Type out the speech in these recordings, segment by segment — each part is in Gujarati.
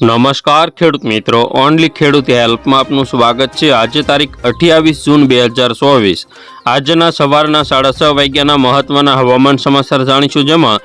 નમસ્કાર ખેડૂત મિત્રો, ઓનલી ખેડૂત હેલ્પમાં આપનું સ્વાગત છે. આજે તારીખ અઠ્યાવીસ જૂન બે હજાર ચોવીસ. આજના સવારના સાડા છ વાગ્યાના મહત્વના હવામાન સમાચાર જાણીશું, જેમાં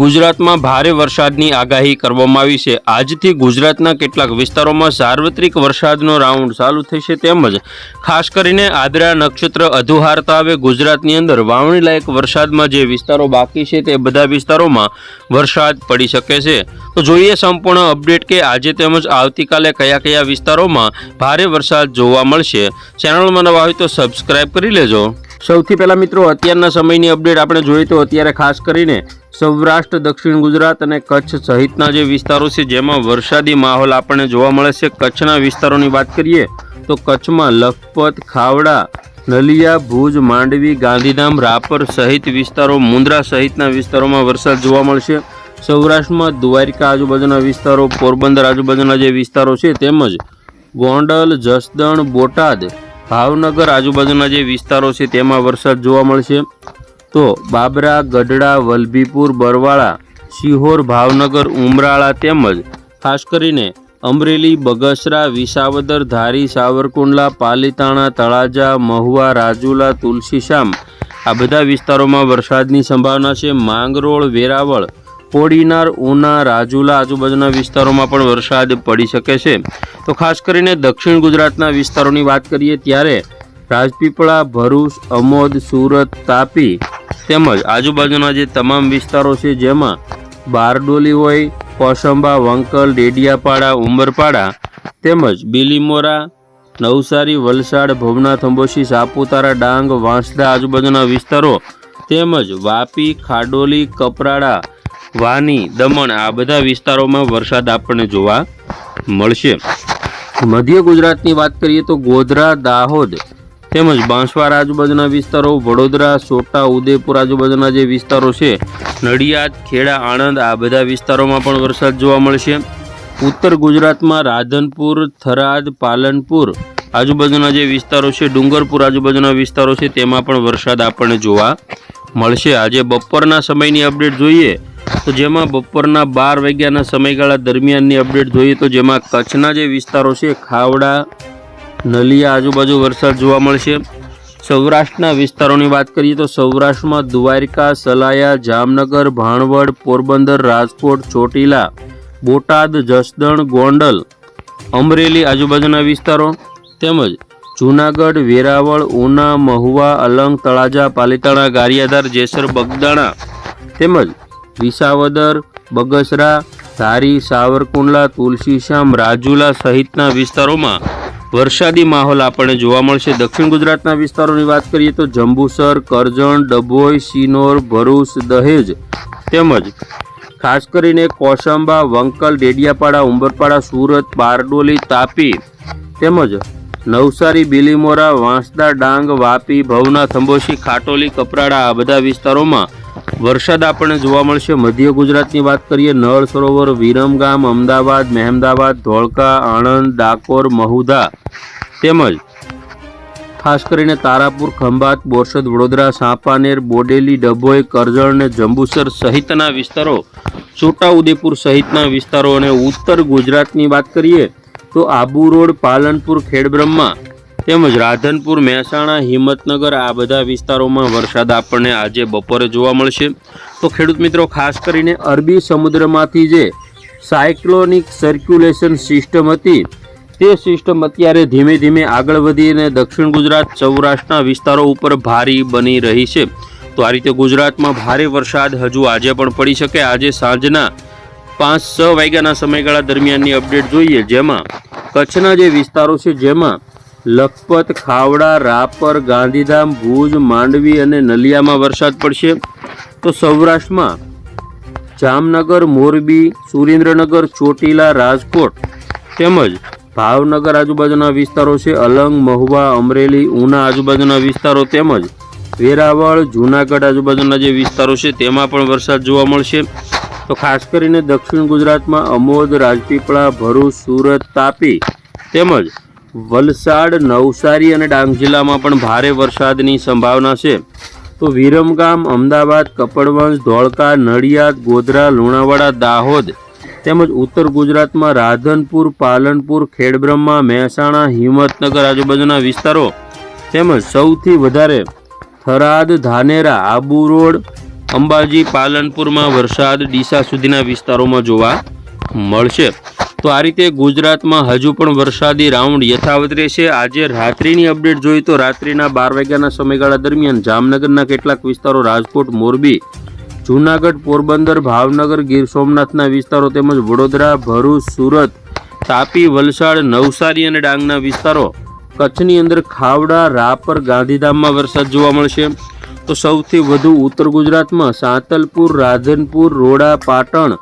ગુજરાતમાં ભારે વરસાદની આગાહી કરવામાં આવી છે. આજથી ગુજરાતના કેટલાક વિસ્તારોમાં સાર્વત્રિક વરસાદનો રાઉન્ડ ચાલુ થશે તેમજ ખાસ કરીને આદરા નક્ષત્ર અધુહારતા આવે ગુજરાતની અંદર વાવણી લાયક વરસાદમાં જે વિસ્તારો બાકી છે તે બધા વિસ્તારોમાં વરસાદ પડી શકે છે. તો જોઈએ સંપૂર્ણ અપડેટ કે આજે તેમજ આવતીકાલે કયા કયા વિસ્તારોમાં ભારે વરસાદ જોવા મળશે. ચેનલમાં નવા હોય તો સબસ્ક્રાઈબ કરી લેજો. સૌથી પહેલાં મિત્રો, અત્યારના સમયની અપડેટ આપણે જોઈએ તો અત્યારે ખાસ કરીને સૌરાષ્ટ્ર, દક્ષિણ ગુજરાત અને કચ્છ સહિતના જે વિસ્તારો છે, જેમાં વરસાદી માહોલ આપણને જોવા મળે છે. કચ્છના વિસ્તારોની વાત કરીએ તો કચ્છમાં લખપત, ખાવડા, નલિયા, ભુજ, માંડવી, ગાંધીધામ, રાપર સહિત વિસ્તારો, મુંદ્રા સહિતના વિસ્તારોમાં વરસાદ જોવા મળશે. સૌરાષ્ટ્રમાં દ્વારિકા આજુબાજુના વિસ્તારો, પોરબંદર આજુબાજુના જે વિસ્તારો છે, તેમજ ગોંડલ, જસદણ, બોટાદ ભાવનગર આજુબાજુના જે વિસ્તારો છે તેમાં વરસાદ જોવા મળશે. તો બાબરા, ગઢડા, વલભીપુર, બરવાળા, શિહોર, ભાવનગર, ઉમરાળા તેમજ ખાસ કરીને અમરેલી, બગસરા, વિસાવદર, ધારી, સાવરકુંડલા, પાલીતાણા, તળાજા, મહુવા, રાજુલા, તુલસીશામ આ બધા વિસ્તારોમાં વરસાદની સંભાવના છે. માંગરોળ, વેરાવળ કોડીનાર ઉના, રાજુલા આજુબાજુના વિસ્તારોમાં પણ વરસાદ પડી શકે છે. તો ખાસ કરીને દક્ષિણ ગુજરાતના વિસ્તારોની વાત કરીએ ત્યારે રાજપીપળા, ભરૂચ, અમોદ, સુરત, તાપી તેમજ આજુબાજુના જે તમામ વિસ્તારો છે જેમાં બારડોલી હોય કોસંબા વંકલ, ડેડિયાપાડા ઉમરપાડા તેમજ બિલીમોરા, નવસારી, વલસાડ, ભવનાથ અંબોશી સાપુતારા, ડાંગ, વાંસદા આજુબાજુના વિસ્તારો તેમજ વાપી, ખાડોલી, કપરાડા વાની, દમણ આ બધા વિસ્તારોમાં વરસાદ આપણને જોવા મળશે. મધ્ય ગુજરાતની વાત કરીએ તો ગોધરા, દાહોદ તેમજ બાંસવાડા આજુબાજુના વિસ્તારો, વડોદરા, સોટા, ઉદયપુર આજુબાજુના જે વિસ્તારો છે, નડિયાદ, ખેડા, આણંદ આ બધા વિસ્તારોમાં પણ વરસાદ જોવા મળશે. ઉત્તર ગુજરાતમાં રાધનપુર, થરાદ, પાલનપુર આજુબાજુના જે વિસ્તારો છે, ડુંગરપુર આજુબાજુના વિસ્તારો છે, તેમાં પણ વરસાદ આપણને જોવા મળશે. આજે બપોરના સમયની અપડેટ જોઈએ તો જેમાં બપોરના બાર વાગ્યાના સમયગાળા દરમિયાનની અપડેટ જોઈએ તો જેમાં કચ્છના જે વિસ્તારો છે, ખાવડા, નલિયા, આજુબાજુ વરસાદ જોવા મળશે. સૌરાષ્ટ્રના વિસ્તારોની વાત કરીએ તો સૌરાષ્ટ્રમાં દ્વારકા, સલાયા, જામનગર, ભાણવડ, પોરબંદર, રાજકોટ, ચોટીલા, બોટાદ, જસદણ, ગોંડલ, અમરેલી આજુબાજુના વિસ્તારો તેમજ જૂનાગઢ, વેરાવળ, ઉના, મહુવા, અલંગ, તળાજા, પાલીતાણા, ગારિયાધાર, જેસર, બગદાણા તેમજ વિસાવદર, બગસરા, ધારી, સાવરકુંડલા, તુલસીશ્યામ, રાજુલા સહિતના વિસ્તારોમાં વરસાદી માહોલ આપણને જોવા મળશે. દક્ષિણ ગુજરાતના વિસ્તારોની વાત કરીએ તો જંબુસર, કરજણ, ડભોઈ સિનોર ભરૂચ, દહેજ તેમજ ખાસ કરીને કોસંબા, વંકલ, ડેડિયાપાડા, ઉંબરપાડા, સુરત, બારડોલી, તાપી તેમજ નવસારી, બિલીમોરા, વાંસદા, ડાંગ, વાપી ભવનાથ અંબોશી ખાટોલી, કપરાડા આ બધા વિસ્તારોમાં વરસાદ આપણને જોવા મળશે. મધ્ય ગુજરાતની વાત કરીએ, નળ સરોવર વિરમગામ અમદાવાદ, મહેમદાવાદ, ધોળકા, આણંદ, ડાકોર, મહુધા તેમજ ખાસ કરીને તારાપુર, ખંભાત, બોરસદ, વડોદરા, સાંપાનેર, બોડેલી, ડભોઈ, કરજણ અને જંબુસર સહિતના વિસ્તારો છોટાઉદેપુર સહિતના વિસ્તારો અને ઉત્તર ગુજરાતની વાત કરીએ તો આબુ રોડ, પાલનપુર, ખેડબ્રહ્મા તેમજ રાધનપુર, મહેસાણા, હિંમતનગર આ બધા વિસ્તારોમાં વરસાદ આપણને આજે બપોરે જોવા મળશે. તો ખેડૂત મિત્રો, ખાસ કરીને અરબી સમુદ્રમાંથી જે સાયક્લોનિક સર્ક્યુલેશન સિસ્ટમ હતી, તે સિસ્ટમ અત્યારે ધીમે ધીમે આગળ વધીને દક્ષિણ ગુજરાત, સૌરાષ્ટ્રના વિસ્તારો ઉપર ભારી બની રહી છે. તો આ રીતે ગુજરાતમાં ભારે વરસાદ હજુ આજે પણ પડી શકે. આજે સાંજના પાંચ છ વાગ્યાના સમયગાળા દરમિયાનની અપડેટ જોઈએ, જેમાં કચ્છના જે વિસ્તારો છે, જેમાં લખપત, ખાવડા, રાપર, ગાંધીધામ, ભુજ, માંડવી અને નલિયામાં વરસાદ પડશે. તો સૌરાષ્ટ્રમાં જામનગર, મોરબી, સુરેન્દ્રનગર, ચોટીલા, રાજકોટ તેમજ ભાવનગર આજુબાજુના વિસ્તારો છે, અલંગ, મહુવા, અમરેલી, ઉના આજુબાજુના વિસ્તારો તેમજ વેરાવળ, જૂનાગઢ આજુબાજુના જે વિસ્તારો છે, તેમાં પણ વરસાદ જોવા મળશે. તો ખાસ કરીને દક્ષિણ ગુજરાતમાં અમોદ, રાજપીપળા, ભરૂચ, સુરત, તાપી તેમજ વલસાડ, નવસારી અને ડાંગ જિલ્લામાં પણ ભારે વરસાદની સંભાવના છે. તો વિરમગામ, અમદાવાદ, કપડવંશ, ધોળકા, નડિયાદ, ગોધરા, લુણાવાડા, દાહોદ તેમજ ઉત્તર ગુજરાતમાં રાધનપુર, પાલનપુર, ખેડબ્રહ્મા, મહેસાણા, હિંમતનગર આજુબાજુના વિસ્તારો તેમજ સૌથી વધારે થરાદ, ધાનેરા, આબુ રોડ અંબાજી પાલનપુરમાં વરસાદ ડીસા સુધીના વિસ્તારોમાં જોવા મળશે. તો આ રીતે ગુજરાતમાં હજુ પણ વરસાદી રાઉન્ડ યથાવત રહેશે. આજે રાત્રિની અપડેટ જોઈએ તો રાત્રિના બાર વાગ્યાના સમયગાળા દરમિયાન જામનગરના કેટલાક વિસ્તારો રાજકોટ, મોરબી, જૂનાગઢ, પોરબંદર, ભાવનગર, ગીર સોમનાથના વિસ્તારો તેમજ વડોદરા, ભરૂચ, સુરત, તાપી, વલસાડ, નવસારી અને ડાંગના વિસ્તારો કચ્છની અંદર ખાવડા, રાપર, ગાંધીધામમાં વરસાદ જોવા મળશે. તો સૌથી વધુ ઉત્તર ગુજરાતમાં સાંતલપુર, રાધનપુર, રોડા, પાટણ,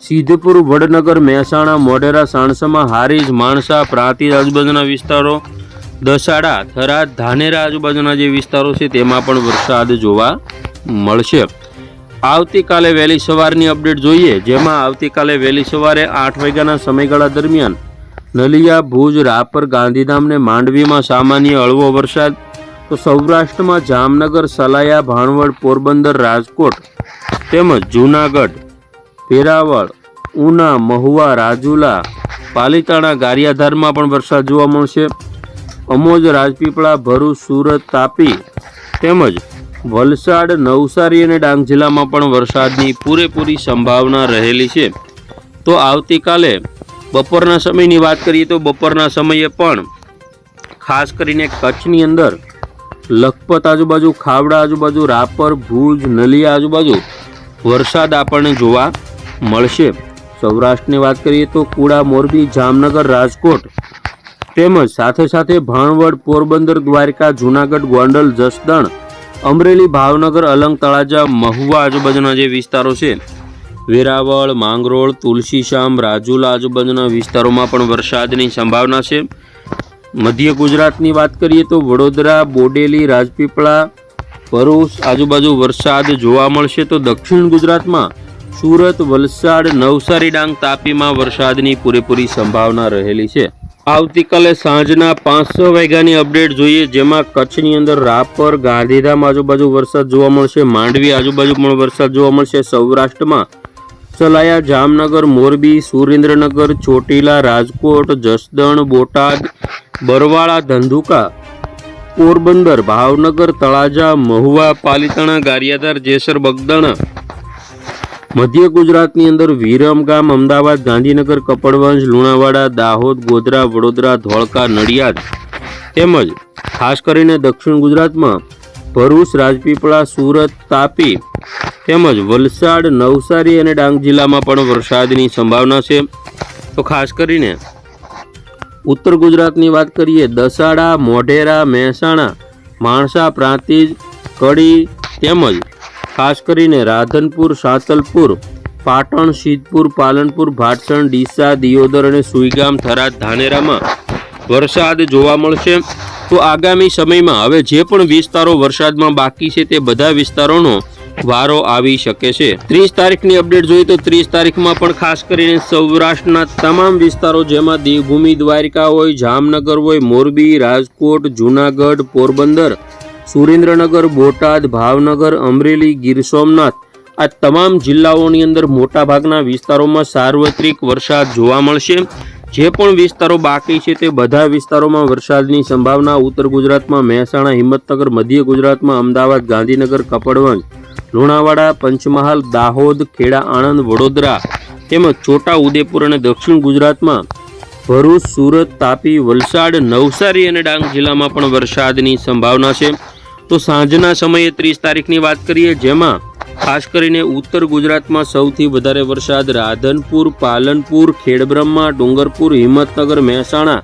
સિદ્ધપુર, વડનગર, મહેસાણા, મોઢેરા, સાણસામાં, હારીજ, માણસા પ્રાંતિજ આજુબાજુના વિસ્તારો, દસાડા, થરાદ, ધાનેરા આજુબાજુના જે વિસ્તારો છે તેમાં પણ વરસાદ જોવા મળશે. આવતીકાલે વહેલી સવારની અપડેટ જોઈએ, જેમાં આવતીકાલે વહેલી સવારે આઠ વાગ્યાના સમયગાળા દરમિયાન નલિયા, ભુજ, રાપર ગાંધીધામ ને માંડવીમાં સામાન્ય હળવો વરસાદ તો સૌરાષ્ટ્રમાં જામનગર, સલાયા, ભાણવડ, પોરબંદર, રાજકોટ તેમજ જૂનાગઢ વેરાવળ ઉના, મહુવા, રાજુલા, પાલીતાણા, ગારિયાધારમાં પણ વરસાદ જોવા મળશે. અમોજ, રાજપીપળા, ભરૂચ, સુરત, તાપી તેમજ વલસાડ, નવસારી અને ડાંગ જિલ્લામાં પણ વરસાદની પૂરેપૂરી સંભાવના રહેલી છે. તો આવતીકાલે બપોરના સમયની વાત કરીએ તો બપોરના સમયે પણ ખાસ કરીને કચ્છની અંદર લખપત આજુબાજુ, ખાવડા આજુબાજુ, રાપર, ભુજ, નલિયા આજુબાજુ વરસાદ આપણને જોવા મળશે. સૌરાષ્ટ્રની વાત કરીએ તો કુડા, મોરબી, જામનગર, રાજકોટ તેમજ સાથે સાથે ભાણવડ, પોરબંદર, દ્વારકા, જૂનાગઢ, ગોંડલ, જસદણ, અમરેલી, ભાવનગર, અલંગ, તળાજા, મહુવા આજુબાજુના જે વિસ્તારો છે. વેરાવળ, માંગરોળ તુલસીશ્યામ રાજુલા આજુબાજુના વિસ્તારોમાં પણ વરસાદની સંભાવના છે. મધ્ય ગુજરાતની વાત કરીએ તો વડોદરા, બોડેલી, રાજપીપળા, ભરૂચ, આજુબાજુ વરસાદ જોવા મળશે તો દક્ષિણ ગુજરાતમાં સુરત, વલસાડ, નવસારી ડાંગ તાપીમાં વરસાદની પૂરેપૂરી સંભાવના રહેલી છે. આવતીકાલે સાંજના પાંચસો વાગ્યાની અપડેટ જોઈએ, જેમાં કચ્છની અંદર રાપર, ગાંધીધામ આજુબાજુ વરસાદ જોવા મળશે, માંડવી આજુબાજુ પણ વરસાદ જોવા મળશે, સૌરાષ્ટ્રમાં સલાયા જામનગર, મોરબી, સુરેન્દ્રનગર, ચોટીલા, રાજકોટ, જસદણ, બોટાદ, બરવાળા, ધંધુકા, પોરબંદર, ભાવનગર, તળાજા, મહુવા, પાલીતાણા, ગારિયાધાર, જેસર, બગદાણા, મધ્ય ગુજરાતની અંદર વિરમગામ અમદાવાદ, ગાંધીનગર, કપડવંજ, લુણાવાડા, દાહોદ, ગોધરા, વડોદરા, ધોળકા, નડિયાદ તેમજ ખાસ કરીને દક્ષિણ ગુજરાતમાં ભરૂચ, રાજપીપળા, સુરત, તાપી તેમજ વલસાડ, નવસારી અને ડાંગ જિલ્લામાં પણ વરસાદની સંભાવના છે. તો ખાસ કરીને ઉત્તર ગુજરાતની વાત કરીએ, દસાડા, મોઢેરા, મહેસાણા, માણસા, પ્રાંતિજ, કડી તેમજ ખાસ કરીને રાધનપુર, સાતલપુર, પાટણ, સિદ્ધપુર, પાલનપુર, ભાટસણ, ડીસા, દિયોદર અને સુઈગામ થરાદ, ધાનેરામાં વરસાદ જોવા મળશે. તો આગામી સમયમાં હવે જે પણ વિસ્તારો વરસાદમાં બાકી છે તે બધા વિસ્તારોનો વારો આવી શકે છે. ત્રીસ તારીખની અપડેટ જોઈએ તો ત્રીસ તારીખમાં પણ ખાસ કરીને સૌરાષ્ટ્રના તમામ વિસ્તારો જેમાં દેવભૂમિ દ્વારિકા હોય, જામનગર હોય, મોરબી, રાજકોટ, જૂનાગઢ, પોરબંદર, સુરેન્દ્રનગર, બોટાદ, ભાવનગર, અમરેલી, ગીર સોમનાથ આ તમામ જિલ્લાઓની અંદર મોટાભાગના વિસ્તારોમાં સાર્વત્રિક વરસાદ જોવા મળશે. જે પણ વિસ્તારો બાકી છે તે બધા વિસ્તારોમાં વરસાદની સંભાવના ઉત્તર ગુજરાતમાં મહેસાણા, હિંમતનગર, મધ્ય ગુજરાતમાં અમદાવાદ, ગાંધીનગર, કપડવંજ લુણાવાડા, પંચમહાલ, દાહોદ, ખેડા, આણંદ, વડોદરા તેમજ છોટા ઉદેપુર અને દક્ષિણ ગુજરાતમાં ભરૂચ, સુરત, તાપી, વલસાડ, નવસારી અને ડાંગ જિલ્લામાં પણ વરસાદની સંભાવના છે. તો સાંજના સમયે ત્રીસ તારીખની વાત કરીએ, જેમાં ખાસ કરીને ઉત્તર ગુજરાતમાં સૌથી વધારે વરસાદ રાધનપુર, પાલનપુર, ખેડબ્રહ્મા, ડુંગરપુર, હિંમતનગર, મહેસાણા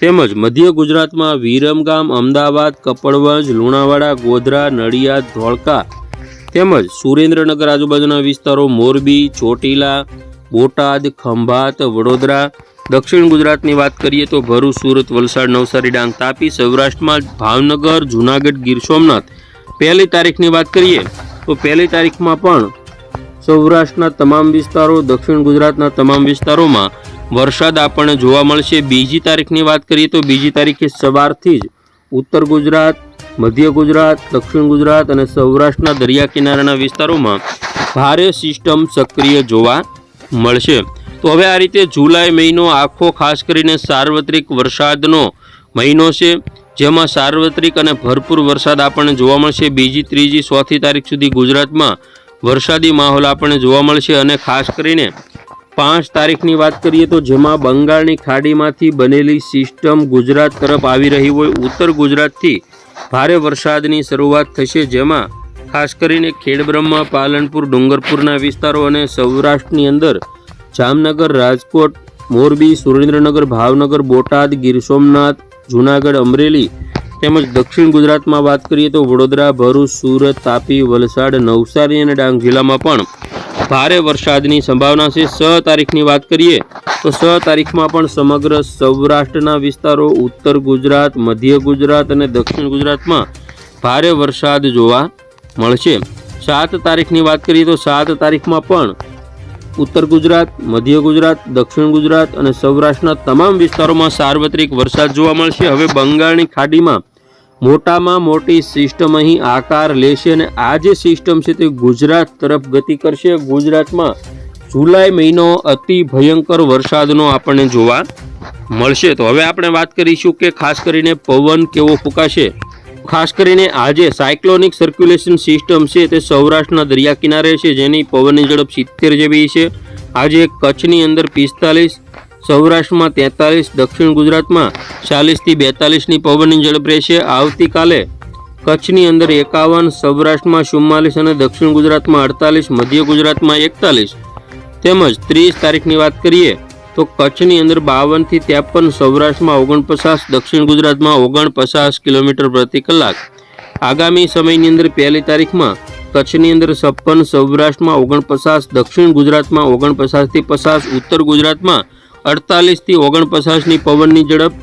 તેમજ મધ્ય ગુજરાતમાં વિરમગામ, અમદાવાદ, કપડવંજ, લુણાવાડા, ગોધરા, નડિયાદ, ધોળકા તેમજ સુરેન્દ્રનગર આજુબાજુના વિસ્તારો મોરબી, ચોટીલા, બોટાદ, ખંભાત, વડોદરા, દક્ષિણ ગુજરાતની વાત કરીએ તો ભરૂચ, સુરત, વલસાડ, નવસારી, ડાંગ, તાપી, સૌરાષ્ટ્રમાં ભાવનગર, જૂનાગઢ, ગીર સોમનાથ. પહેલી તારીખની વાત કરીએ તો પહેલી તારીખમાં પણ સૌરાષ્ટ્રના તમામ વિસ્તારો, દક્ષિણ ગુજરાતના તમામ વિસ્તારોમાં વરસાદ આપણને જોવા મળશે. બીજી તારીખની વાત કરીએ તો બીજી તારીખે સવારથી જ ઉત્તર ગુજરાત મધ્ય ગુજરાત, દક્ષિણ ગુજરાત અને સૌરાષ્ટ્રના દરિયા કિનારાના વિસ્તારોમાં ભારે સિસ્ટમ સક્રિય જોવા મળશે. તો હવે આ રીતે જુલાઈ મહિનો આખો ખાસ કરીને સાર્વત્રિક વરસાદનો મહિનો છે, જેમાં સાર્વત્રિક અને ભરપૂર વરસાદ આપણને જોવા મળશે. બીજી, ત્રીજી, ચોથી તારીખ સુધી ગુજરાતમાં વરસાદી માહોલ આપણને જોવા મળશે અને ખાસ કરીને પાંચ તારીખની વાત કરીએ તો જેમાં બંગાળની ખાડીમાંથી બનેલી સિસ્ટમ ગુજરાત તરફ આવી રહી હોય, ઉત્તર ગુજરાતથી ભારે વરસાદની શરૂઆત થશે જેમાં ખાસ કરીને ખેડબ્રહ્મા, પાલનપુર, ડુંગરપુરના વિસ્તારો અને સૌરાષ્ટ્રની અંદર જામનગર, રાજકોટ, મોરબી, સુરેન્દ્રનગર, ભાવનગર, બોટાદ, ગીર સોમનાથ, જૂનાગઢ, અમરેલી તેમજ દક્ષિણ ગુજરાતમાં વાત કરીએ તો વડોદરા, ભરૂચ, સુરત, તાપી, વલસાડ, નવસારી અને ડાંગ જિલ્લામાં પણ ભારે વરસાદની સંભાવના છે. છ તારીખની વાત કરીએ તો છ તારીખમાં પણ સમગ્ર સૌરાષ્ટ્રના વિસ્તારો, ઉત્તર ગુજરાત, મધ્ય ગુજરાત અને દક્ષિણ ગુજરાતમાં ભારે વરસાદ જોવા મળશે. સાત તારીખની વાત કરીએ તો સાત તારીખમાં પણ ઉત્તર ગુજરાત, મધ્ય ગુજરાત, દક્ષિણ ગુજરાત અને સૌરાષ્ટ્રના તમામ વિસ્તારોમાં સાર્વત્રિક વરસાદ જોવા મળશે. હવે બંગાળની ખાડીમાં મોટામાં મોટી સિસ્ટમ અહીં આકાર લેશે અને આ જે સિસ્ટમ છે તે ગુજરાત તરફ ગતિ કરશે. ગુજરાતમાં જુલાઈ મહિનો અતિ ભયંકર વરસાદનો આપણને જોવા મળશે. તો હવે આપણે વાત કરીશું કે ખાસ કરીને પવન કેવો ફૂંકાશે. ખાસ કરીને આજે સાયક્લોનિક સર્ક્યુલેશન સિસ્ટમ છે તે સૌરાષ્ટ્રના દરિયા કિનારે છે, જેની પવનની ઝડપ સિત્તેર જેવી છે. આજે કચ્છની અંદર પિસ્તાલીસ સૌરાષ્ટ્રમાં તેતાલીસ, દક્ષિણ ગુજરાતમાં ચાલીસથી બેતાલીસની પવનની ઝડપ રહેશે. આવતીકાલે કચ્છની અંદર એકાવન, સૌરાષ્ટ્રમાં ચુમ્માલીસ અને દક્ષિણ ગુજરાતમાં અડતાલીસ, મધ્ય ગુજરાતમાં એકતાલીસ. તેમજ ત્રીસ તારીખની વાત કરીએ તો કચ્છની અંદર બાવનથી ત્રેપન, સૌરાષ્ટ્રમાં ઓગણપચાસ, દક્ષિણ ગુજરાતમાં ઓગણપચાસ કિલોમીટર પ્રતિ કલાક. આગામી સમયની અંદર પહેલી તારીખમાં કચ્છની અંદર છપ્પન, સૌરાષ્ટ્રમાં ઓગણપચાસ, દક્ષિણ ગુજરાતમાં ઓગણપચાસથી પચાસ, ઉત્તર ગુજરાતમાં અડતાલીસથી ઓગણપચાસની પવનની ઝડપ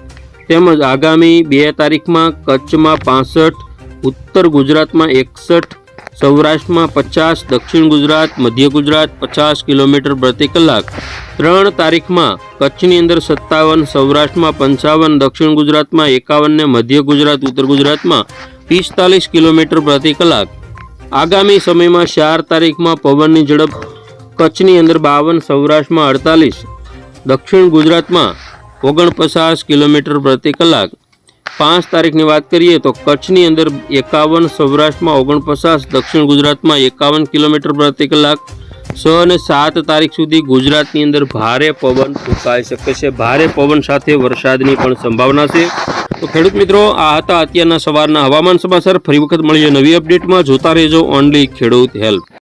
તેમજ આગામી બે તારીખમાં કચ્છમાં પાસઠ, ઉત્તર ગુજરાતમાં એકસઠ, સૌરાષ્ટ્રમાં પચાસ, દક્ષિણ ગુજરાત, મધ્ય ગુજરાત પચાસ કિલોમીટર પ્રતિ કલાક. ત્રણ તારીખમાં કચ્છની અંદર સત્તાવન, સૌરાષ્ટ્રમાં પંચાવન, દક્ષિણ ગુજરાતમાં એકાવન ને મધ્ય ગુજરાત, ઉત્તર ગુજરાતમાં પિસ્તાલીસ કિલોમીટર પ્રતિ કલાક. આગામી સમયમાં ચાર તારીખમાં પવનની ઝડપ કચ્છની અંદર બાવન, સૌરાષ્ટ્રમાં અડતાલીસ દક્ષિણ ગુજરાતમાં ઓગણપચાસ કિલોમીટર પ્રતિ કલાક. પાંચ તારીખની વાત કરીએ તો કચ્છની અંદર એકાવન, સૌરાષ્ટ્રમાં ઓગણપચાસ, દક્ષિણ ગુજરાતમાં એકાવન કિલોમીટર પ્રતિ કલાક. છ અને સાત તારીખ સુધી ગુજરાતની અંદર ભારે પવન ફૂંકાઈ શકે છે. ભારે પવન સાથે વરસાદની પણ સંભાવના છે. તો ખેડૂત મિત્રો, આ હતા અત્યારના સવારના હવામાન સમાચાર. ફરી વખત મળીએ નવી અપડેટમાં. જોતા રહેજો ઓનલી ખેડૂત હેલ્પ.